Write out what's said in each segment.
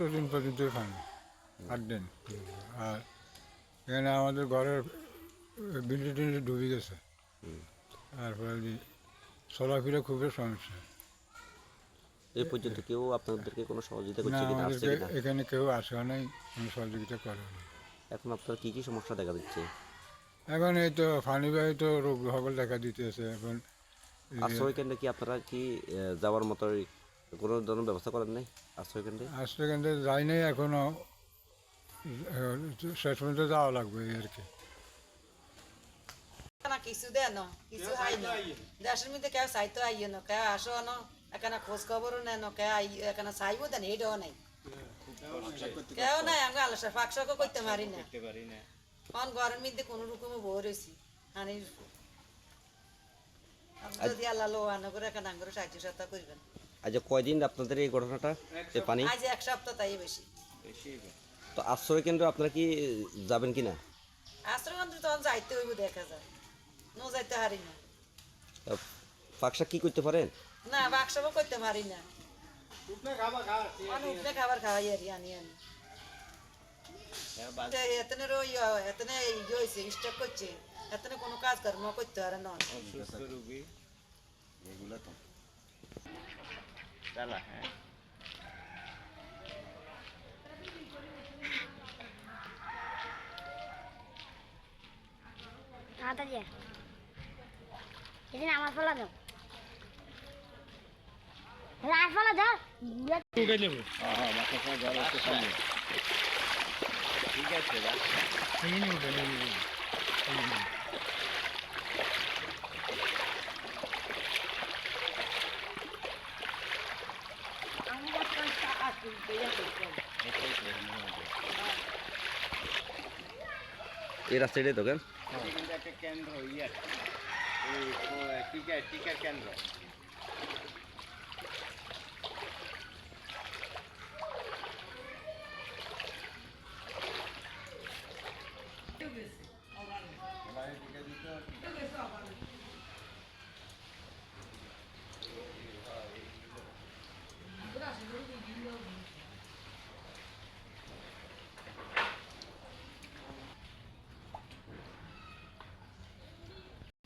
আট দিন পর্যন্ত পানি আট দিন। আর এখানে আমাদের ঘরের বিল্ডিং টিল্ডিং ডুবে গেছে। তারপরে চলাফেরা খুবই সমস্যা। এই পর্যন্ত কেউ আপনাদেরকে কোনো সহযোগিতা করছে কিনা আসছে কিনা? এখানে কেউ আসে নাই কোনো সহযোগিতা করে না এখন আপনার কি কি সমস্যা দেখা দিচ্ছে? এখন এই তো পানিবাহিত রোগ সকল দেখা দিতেছে এখন আশ্রয় কেন্দ্রে কি আপনারা কি যাওয়ার মতো কোনো ধরনের ব্যবস্থা করেন নাই? আশ্রয় কেন্দ্রে? আশ্রয় কেন্দ্রে যাই নাই এখনও শেষ পর্যন্ত যাওয়া লাগবে আর কি। কিছু দেন কিছু আই না। দেশের মধ্যে কেউ চাইতো আইও না কেউ আসো না এখানে খোঁজ খবরও নেন কেউ আই এখানে চাইব দেন এটাও নাই। কেউ নাই আমি আলোচনা ফাঁকশাকও করতে পারি না। কারণ ঘরের মধ্যে কোনো রকমে যদি আল্লাহ লো আনো করে এখানে আঙ্গুরে সাহায্য সত্তা করবেন। আজ কয়দিন আপনাদের এই ঘটনাটা? এই পানি? আজ এক সপ্তাহ তাই বেশি। তো আশ্রয় কেন্দ্র আপনারা কি যাবেন কিনা? আশ্রয় কেন্দ্র তখন যাইতে হইব দেখা যায়। নো যাইতে হারি না। ফাঁকশা কি করতে পারেন? না বাক্সবও করতে পারি না। মানে উপনে খাবার খাওয়াই আর আনি আনি। এতনে রই এতনে ইয়ে হয়েছে স্টক করছে এতনে কোনো কাজ কর্ম করতে পারে না। তাড়াতাড়ি আয়। এদিন আমার ফলা দাও। লাল ফলা দাও। এই রাস্তাটাই তো কেন? কেন্দ্র ইয়ে। টিকা টিকা কেন্দ্র।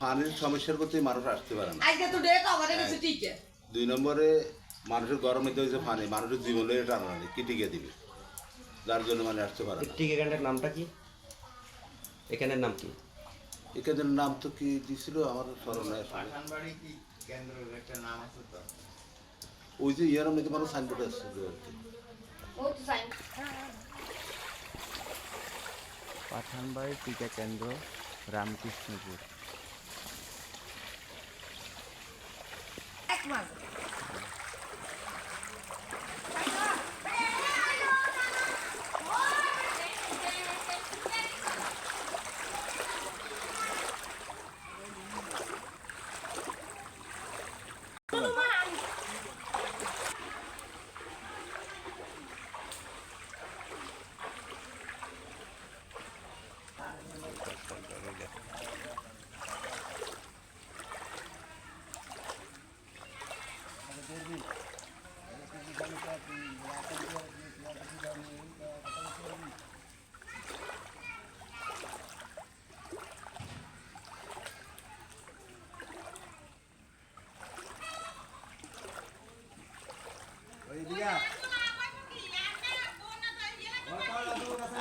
পানির সমস্যার করতে মানুষ আসতে পারে না। আজকে তো ডেট আমার কাছে ঠিক দুই নম্বরে মানুষের গরমে তো হয়েছে পানি মানুষের জীবনে টানা নেই কি টিকে দিবে। যার জন্য মানে আসতে পারে না। ঠিক এখানটার নামটা কি? এখানের নাম কি? এখানের নাম তো কি দিছিল? আমার স্মরণে পাঠানবাড়ি কি কেন্দ্রের একটা নাম আছে তো? ওই যে ইয়ার মধ্যে মানুষ সাইনবোর্ড আসছে আর কি। পাঠানবাড়ি টিকা কেন্দ্র রামকৃষ্ণপুর। Mazur.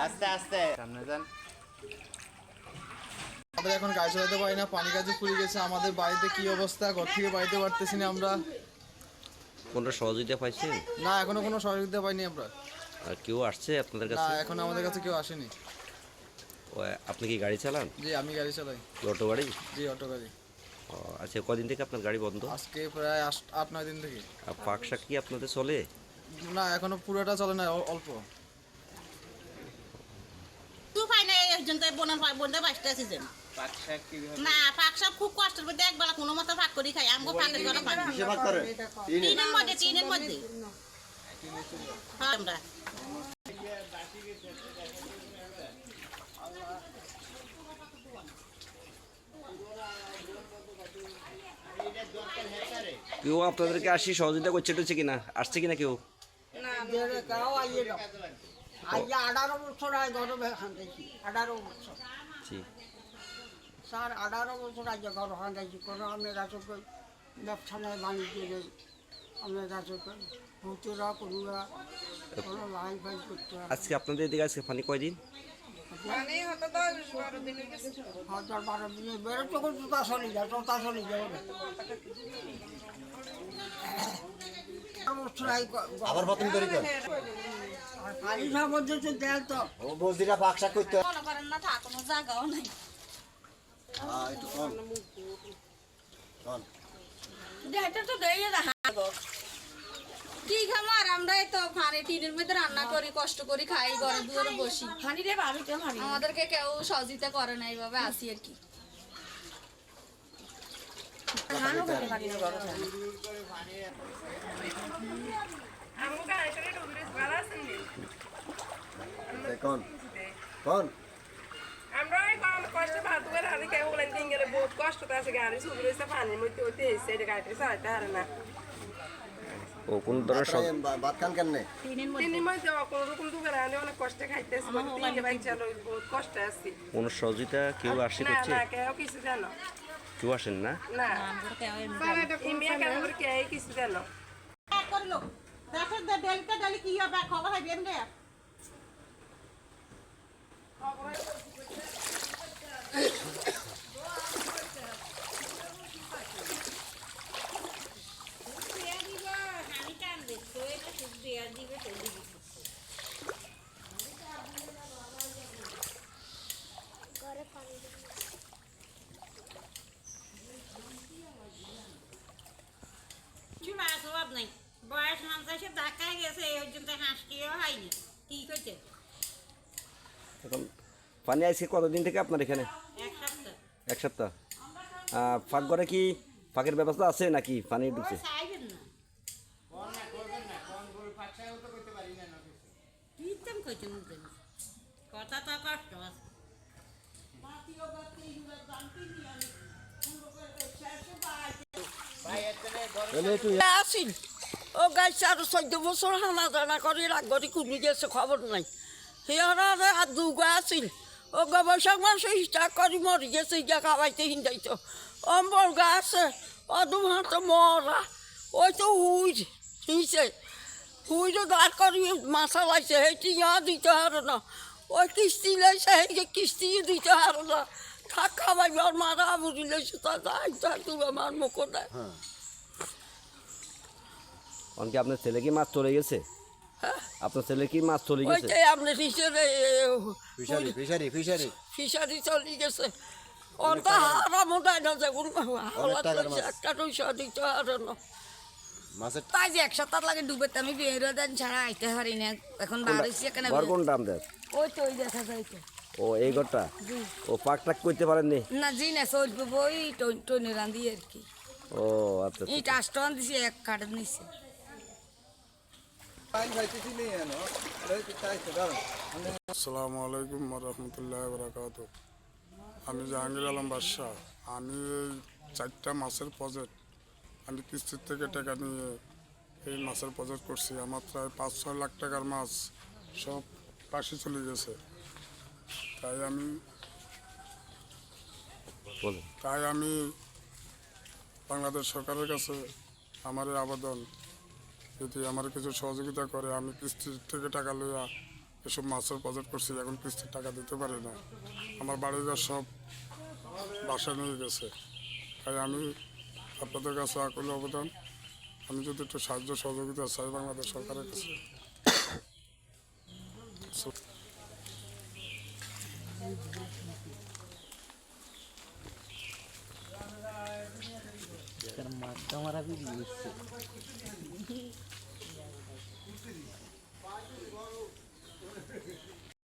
আস্তে আস্তে। আমরা এখন গাড়ি চালাতে পারি না পানি কাজে ফুলে গেছে। আমাদের বাড়িতে কি অবস্থা? ঘর থেকে বাড়িতে পারতেছি না আমরা। কোনটা সহযোগিতা পাইছেন না এখনও কোনো সহযোগিতা পাইনি আমরা। আর কেউ আসছে আপনাদের কাছে? না এখন আমাদের কাছে কেউ আসেনি। ও, আপনি কি গাড়ি চালান? জি আমি গাড়ি চালাই। অটো গাড়ি? জি অটো গাড়ি। ও, আচ্ছা কদিন থেকে আপনার গাড়ি বন্ধ? আজকে প্রায় আট- আট নয় দিন থেকে। আর পাক শাক কি আপনাদের চলে? না এখনও পুরোটা চলে না অল্প। তু পাই না এই জন্য বোনের বোনদের বাইশটা সিজন না পাক সব খুব কষ্টের মধ্যে একবেলা কোনো মতো ভাগ করি খাই। আমগো পাকের বেলা পাই তিনের। মধ্যে তিনের মধ্যে। হ্যাঁ আমরা। কেউ আপনাদেরকে আসি সহযোগিতা করছে টুছে কিনা? আসছে কিনা কেউ? না কেউ আইয়ে আইয়া আঠারো বছর আঠারো বছর। স্যার আঠারো বছর আগে ঘর খান্দাইছি কোনো আমার কাছে কই ব্যবসা নেই বাণিজ্য নেই। আমার কাছে কই হুতুরা করুরা কোনো লাইন ফাইন করতে হয় আজকে আপনাদের এদিকে আজকে পানি কয়দিন? হাজার বারো দিনে চলি যায় জুতা চলি যায় আবার প্রথম তৈরি কর। আর পানিটার মধ্যে তো দেয় তো। ও বসদিটা বাক্সা করতে মনে করেন না থাকুনো জায়গাও নাই। টিনের মধ্যে রান্না করি কষ্ট করি খাই ঘরে দুয়ারে কেউ সহযোগিতা করে না এইভাবে আসি আর কি কোন আমরা কম কষ্ট ভাত করে আমি কেউ বলেন দিন গেলে বহুত কষ্ট আছে গাড়ি শুরু হয়েছে পানির মধ্যে ওতে এসে এটা গাড়িতে চালাতে পারে না ও কোন ধরনের সব ভাত খান কেন তিনের মধ্যে। কোনো রকম দোকানে আনি অনেক কষ্টে খাইতেছি তিনটে বাইক চালো বহুত কষ্ট আছে কোন সহযোগিতা কেউ আসে না করছে? না কেউ কিছু জানো। কেউ আসেন না? না। ইমিয়া কেন করে কে কিছু জানো? করল দেখেন ডেলিটা ডেলি কি হবে খবর হয় বেন গে কিছু অভাব নাই বয়স এসে ধাক্কায় গেছে এই পর্যন্ত হাঁস কিও হয়নি কি করছে পানি আজকে কতদিন থেকে আপনার এখানে? এক সপ্তাহ। এক সপ্তাহ। ফাঁক ঘরে কি ফাঁকের ব্যবস্থা আছে নাকি পানি ঢুকছে? চাইবেন না। কীর্তন করছে মুখে কথা তো কষ্ট আছে। আসিল। ও গাছ আর চোদ্দ বছর হানা জানা করে রাগরি কুনি গেছে খবর নাই। সিহঁতৰ আর দুগা আছিল ও গবেষক মাসে হিসাব করি, মরি গেছে ইয়া খাওয়াইতে হিন্দাইত। ও বর্গা আছে ও দুমার তো মরা, ওই তো হুই হিসে হুই তো দাঁড় করি মাছা লাইছে সেইটি ইয়া দিতে হার না। ওই কিস্তি লাইছে সেই কিস্তি দিতে হার না। থাক খাবাই আর মারা বুঝি লাইছে, তা যাই, তা তুমি দেয় আপনার ছেলে কি মাছ চলে গেছে? আপনার ছেলে কি মাছ চলে গেছে? হিসেবে ফিশারি ফিশারি ফিশারি ফিশারি। চলে গেছে। অন্তা হারা মোটাই না যেগুন টাকার একটা পয়সা দিতে হারে না। মাছের তাই যে এক সপ্তাহ লাগে ডুবেতে আমি বের দেন ছাড়া আইতে পারি না। এখন বাড়িছি এখানে ঘর কোন দাম দেয়? ওই তো ওই দেখা যাইতে ও এই ঘরটা? ও পাক টাক করতে পারেননি? না জি না চলবে বই টনি রান্ধি আর কি। ও আচ্ছা আচ্ছা। ইট আষ্টন দিছি এক কাঠের নিচে। আসসালামু আলাইকুম রহমতুল্লাহ বরাকাত আমি জাহাঙ্গীর আলম বাদশাহ। আমি এই চারটা মাছের প্রজেক্ট আমি কিস্তির থেকে টাকা নিয়ে এই মাছের প্রজেক্ট করছি। আমার প্রায় পাঁচ ছয় লাখ টাকার মাছ সব পাশে চলে গেছে। তাই আমি তাই আমি বাংলাদেশ সরকারের কাছে আমার আবেদন যদি আমার কিছু সহযোগিতা করে, আমি কিস্তির থেকে টাকা লইয়া এসব মাছের প্রজেক্ট করছি, এখন কিস্তির টাকা দিতে পারি না। আমার বাড়িঘর সব বাসা নিয়ে গেছে। তাই আমি আপনাদের কাছে আকুল অবদান। আমি যদি একটু সাহায্য সহযোগিতা চাই বাংলাদেশ সরকারের কাছে। ficar tão maravilhoso.